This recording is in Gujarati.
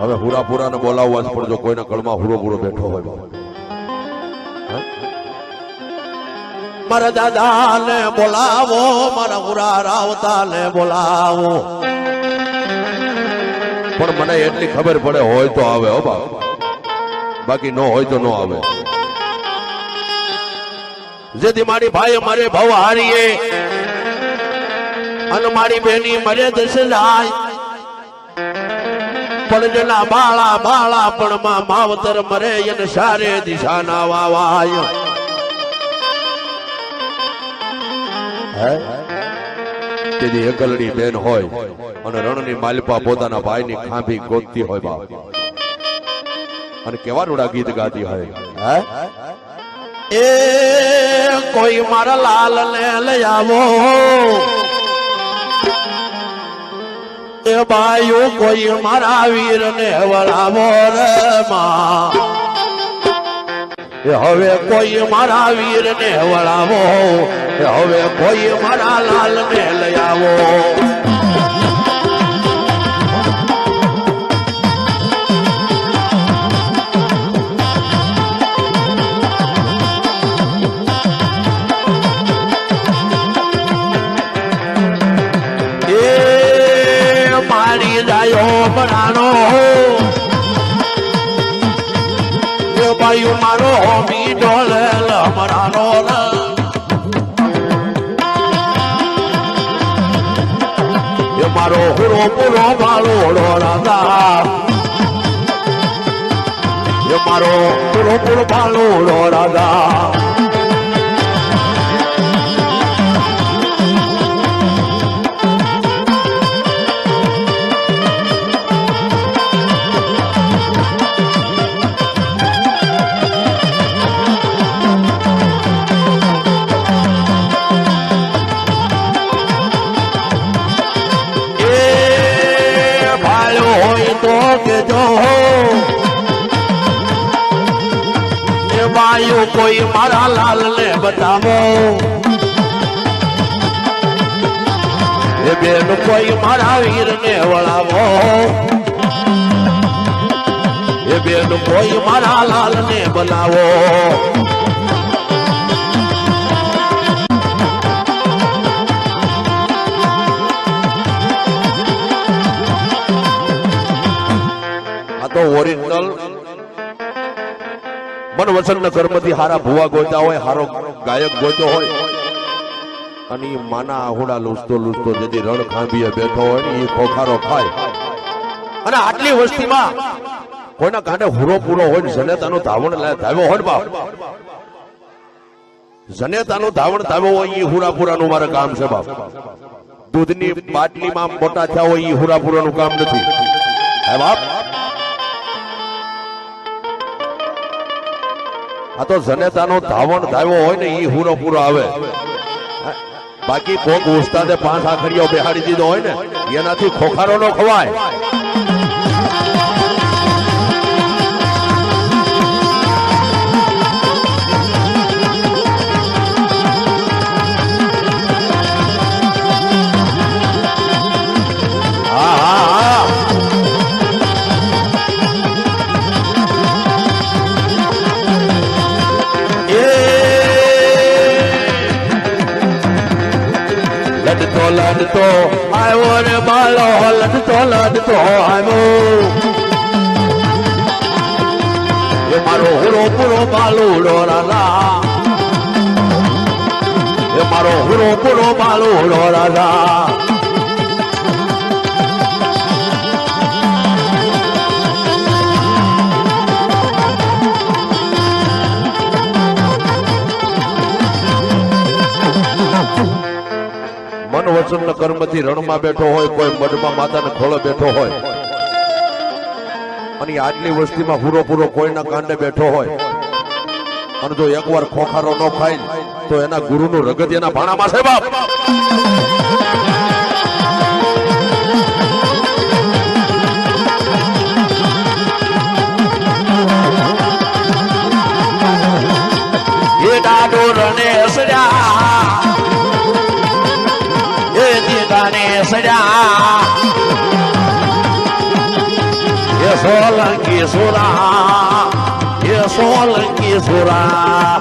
હવે હુરાપુરાને બોલાવવા જ પડજો કોઈના કળમાં હુરો પૂરો બેઠો હોય. મારા દાદા ને બોલાવો, મારા હુરા રાવતા બોલાવો. પણ મને એટલી ખબર પડે હોય તો આવે, હો બાપ. બાકી ન હોય તો ન આવે. જેથી મારી ભાઈ મારે ભાવ હારીએ અને મારી બેની મરે દસ જાય પણ જેના બાળા બાળા પણ માં માવતર મરે એને સારે દિશા ના વાવાય તેની એકલડી બેન હોય અને રણની માલિપા પોતાના ભાઈની ખાંભી ગોતતી હોય બાપ. અને કેવા રૂડા ગીત ગાતી હોય. એ કોઈ મારા લાલ ને લઈ આવો. એ બાયુ કોઈ મારા વીર ને વળાવો રે માં. હવે કોઈ મારા વીર ને વળાવો હવે કોઈ મારા લાલ ને લઈ આવો. મારી જાયો એ બાયુ મારો હોમી ડોલે લમરાનો એ મારો હુરો પૂરો બાળોડો રાધા. એ મારો પૂરો પૂરો બાળોડો રાધા. હોય જો એ વાયુ કોઈ મારા લાલ ને બતાવો. એ બેન કોઈ મારા વીર ને વળાવો. એ બેન કોઈ મારા લાલ ને બનાવો તો ઓરિજિનલ મન વસન કર્મથી હારા ભુવા ગોતા હોય, હારો ગાયક ગોતો હોય. અને ઈ માના આહુડા લૂસતો લૂસતો જેથી રણ ખાંભીએ બેઠો હોય ને એ ખોખારો ખાય. અને આટલી વસ્તીમાં કોઈના કાંઠે હુરો પૂરો હોય ને જનેતાનું ધાવણ ધાવ્યો હોય ને બાપ. જનેતાનું ધાવણ ધાવ્યો હોય એ હુરાપુરાનું મારે કામ છે બાપ. દૂધની બાટલીમાં મોટા થયા હોય એ હુરાપુરાનું કામ નથી. હે બાપ? આ તો જનેતાનો ધાવણ ધાવ્યો હોય ને એ હુરો પૂરો આવે. બાકી કોક ઉસ્તાદે પાંચ આખરીઓ બેહાડી દીધો હોય ને, એનાથી ખોખારો નો ખવાય. લડતો આવ્યો રે બાળો લડતો લડતો આવ્યો. એ મારો હુરો પૂરો બાલુડો રાધા. એ મારો હુરો પૂરો બાલુડો રાધા. ના કર્મથી રણમાં બેઠો હોય, કોઈ મઢમાં માતાને ખોળે બેઠો હોય, અને આટલી વસ્તીમાં પૂરો પૂરો કોઈના કાંડે બેઠો હોય, અને જો એકવાર ખોખારો ન ખાય, તો એના ગુરુનું રગત એના ભાણામાં છે બાપ. એ દીદાને સડ્યા એ સોલંકી સુરા એ સોલંકી સુરા